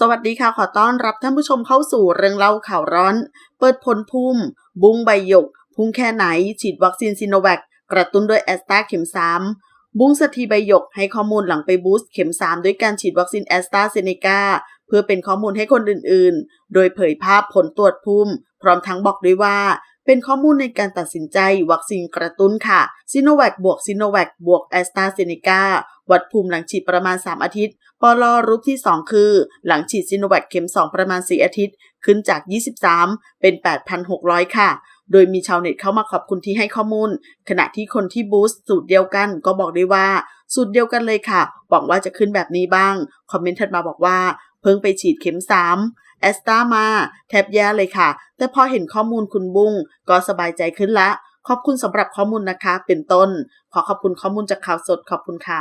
สวัสดีค่ะ ขอต้อนรับท่านผู้ชมเข้าสู่เรื่องเล่าข่าวร้อน เปิดผลภูมิ บุ้งใบหยก พุ่งแค่ไหน ฉีดวัคซีนซิโนแวคกระตุ้นด้วยแอสตราเข็ม 3 บุ้งสถีใบหยกให้ข้อมูลหลังไปบูสต์เข็ม 3 ด้วยการฉีดวัคซีนแอสตราเซเนกาเพื่อเป็นข้อมูลให้คนอื่นๆ โดยเผยภาพผลตรวจภูมิ พร้อมทั้งบอกด้วยว่า เป็นข้อมูลในการตัดสินใจวัคซีนกระตุ้นค่ะซิโนแวคบวกซิโนแวคบวกแอสตราเซเนกาวัดภูมิหลังฉีดประมาณ 3 อาทิตย์ ปลอรูปที่ 2 คือ หลังฉีดซิโนแวคเข็ม 2 ประมาณ 4 อาทิตย์ ขึ้นจาก 23 เป็น 8,600 ค่ะ โดยมีชาวเน็ตเข้ามาขอบคุณที่ให้ข้อมูล ขณะที่คนที่บูสต์สูตรเดียวกันก็บอกได้ว่า สูตรเดียวกันเลยค่ะหวังว่าจะขึ้นแบบนี้บ้าง คอมเมนต์ถัดมาบอกว่า เพิ่งไปฉีดเข็ม 3 แอสตามา แทบแย่เลยค่ะ แต่พอเห็นข้อมูลคุณบุ้งก็สบายใจขึ้นละ ขอบคุณสำหรับข้อมูลนะคะ เป็นต้น ขอขอบคุณข้อมูลจากข่าวสดขอบคุณค่ะ